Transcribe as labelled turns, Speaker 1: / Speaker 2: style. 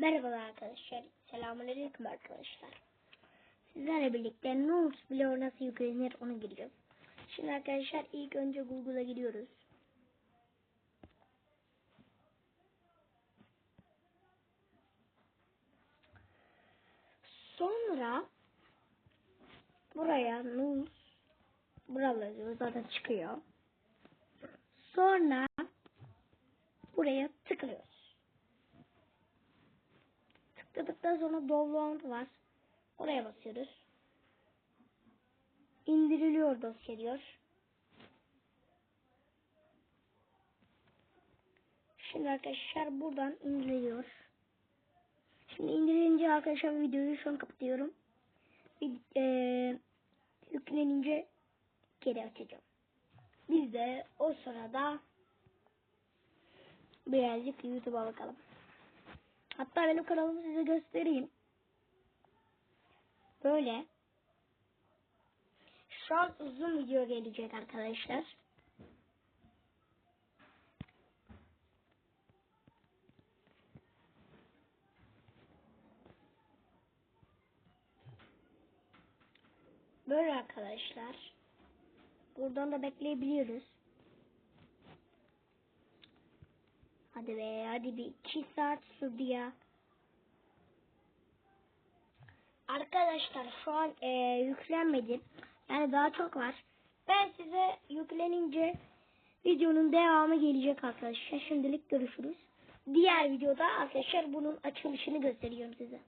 Speaker 1: Merhabalar arkadaşlar. Selamünaleyküm arkadaşlar. Sizlerle birlikte Nose Blur nasıl yüklenir onu gireceğiz. Şimdi arkadaşlar ilk önce Google'a giriyoruz. Sonra buraya Nose buraları zaten çıkıyor. Sonra buraya tıklıyoruz. Tıkladıktan sonra download var. Oraya basıyoruz. İndiriliyor dosya diyor. Şimdi arkadaşlar buradan indiriliyor. Şimdi indirilince arkadaşlar videoyu şu an kapatıyorum. Bir, eee, yüklenince geri açacağım. Biz de o sırada birazcık YouTube'a bakalım. Hatta benim kanalımı size göstereyim. Böyle. Şu an uzun video gelecek arkadaşlar. Böyle arkadaşlar. Buradan da bekleyebiliyoruz. Hadi be hadi bir iki saat sürdü ya. Arkadaşlar şu an e, yüklenmedi. Yani daha çok var. Ben size yüklenince videonun devamı gelecek arkadaşlar. Şimdilik görüşürüz. Diğer videoda arkadaşlar bunun açılışını gösteriyorum size.